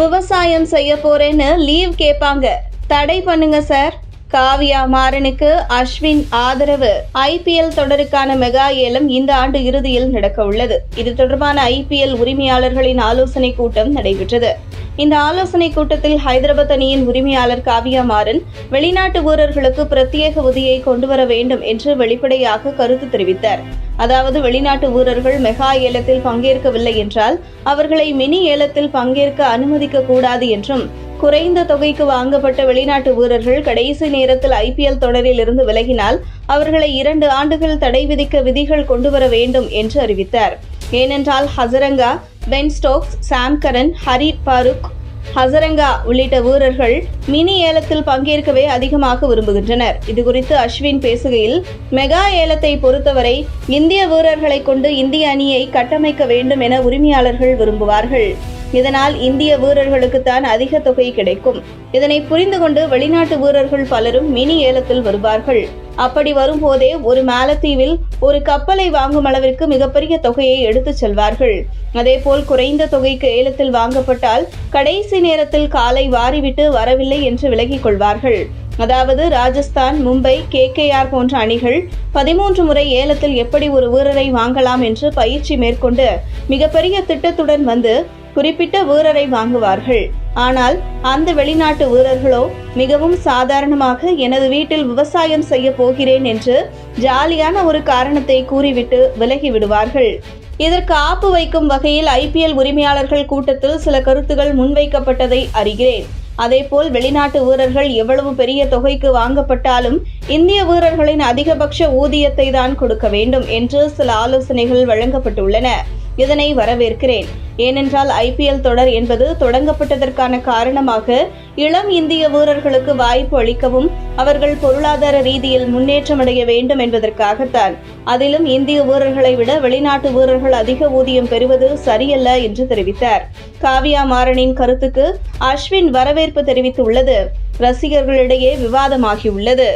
விவசாயம் செய்ய போறேன்னு லீவ் கேட்பாங்க தடை பண்ணுங்க சார் காவியா மாறனுக்கு அஸ்வின் ஆதரவு. ஐபிஎல் தொடருக்கான மெகா ஏலம் இந்த ஆண்டு இறுதியில் நடக்க உள்ளது இது தொடர்பான ஐபிஎல் உரிமையாளர்களின் ஆலோசனை கூட்டம் நடைபெற்றது. இந்த ஆலோசனை கூட்டத்தில் ஹைதராபாத் அணியின் உரிமையாளர் காவியா மாறன் வெளிநாட்டு வீரர்களுக்கு பிரத்யேக உதியை கொண்டுவர வேண்டும் என்று வெளிப்படையாக கருத்து தெரிவித்தார். அதாவது வெளிநாட்டு வீரர்கள் மெகா ஏலத்தில் பங்கேற்கவில்லை என்றால் அவர்களை மினி ஏலத்தில் பங்கேற்க அனுமதிக்க கூடாது என்றும் குறைந்த தொகைக்கு வாங்கப்பட்ட வெளிநாட்டு வீரர்கள் கடைசி நேரத்தில் ஐபிஎல் தொடரில் இருந்து விலகினால் அவர்களை இரண்டு ஆண்டுகள் தடை விதிக்க விதிகள் கொண்டுவர வேண்டும் என்று அறிவித்தார். ஏனென்றால் Hasaranga Ben Stokes Sam Curran Harry Brook Hasaranga உள்ளிட்ட வீரர்கள் மினி ஏலத்தில் பங்கேற்கவே அதிகமாக விரும்புகின்றனர். இதுகுறித்து அஸ்வின் பேசுகையில் மெகா ஏலத்தை பொறுத்தவரை இந்திய வீரர்களை கொண்டு இந்திய அணியை கட்டமைக்க வேண்டும் என உரிமையாளர்கள் விரும்புவார்கள். இதனால் இந்திய வீரர்களுக்குத்தான் அதிக தொகை கிடைக்கும். இதனை புரிந்து கொண்டு வெளிநாட்டு வீரர்கள் பலரும் மினி ஏலத்தில் வருவார்கள். அப்படி வரும்போதே ஒரு மாலத்தீவில் ஒரு கப்பலை வாங்கும் அளவிற்கு மிகப்பெரிய தொகையை எடுத்துச் செல்வார்கள். அதேபோல் குறைந்த தொகைக்கு ஏலத்தில் வாங்கப்பட்டால் கடைசி நேரத்தில் காலை வாரிவிட்டு வரவில்லை என்று விலகிக் கொள்வார்கள். அதாவது ராஜஸ்தான் மும்பை கேகேஆர் போன்ற அணிகள் பதிமூன்று முறை ஏலத்தில் எப்படி ஒரு வீரரை வாங்கலாம் என்று பயிற்சி மேற்கொண்டு மிகப்பெரிய திட்டத்துடன் வந்து குறிப்பிட்ட வீரரை வாங்குவார்கள். ஆனால் அந்த வெளிநாட்டு வீரர்களோ மிகவும் சாதாரணமாக எனது வீட்டில் விவசாயம் செய்ய போகிறேன் என்று ஜாலியான ஒரு காரணத்தை கூறிவிட்டு விலகி விடுவார்கள். இதற்கு ஆப்பு வைக்கும் வகையில் ஐபிஎல் உரிமையாளர்கள் கூட்டத்தில் சில கருத்துகள் முன்வைக்கப்பட்டதை அறிகிறேன். அதேபோல் வெளிநாட்டு வீரர்கள் எவ்வளவு பெரிய தொகைக்கு வாங்கப்பட்டாலும் இந்திய வீரர்களின் அதிகபட்ச ஊதியத்தை தான் கொடுக்க வேண்டும் என்று சில ஆலோசனைகள் வழங்கப்பட்டுள்ளன. இதனை வரவேற்கிறேன். ஏனென்றால் ஐபிஎல் தொடர் என்பது தொடங்கப்பட்டதற்கான காரணமாக இளம் இந்திய வீரர்களுக்கு வாய்ப்பு அளிக்கவும் அவர்கள் பொருளாதார ரீதியில் முன்னேற்றமடைய வேண்டும் என்பதற்காகத்தான். அதிலும் இந்திய வீரர்களை விட வெளிநாட்டு வீரர்கள் அதிக ஊதியம் பெறுவது சரியல்ல என்று தெரிவித்தார். காவியா மாறனின் கருத்துக்கு அஸ்வின் வரவேற்பு தெரிவித்துள்ளது. ரசிகர்களிடையே விவாதமாகியுள்ளது.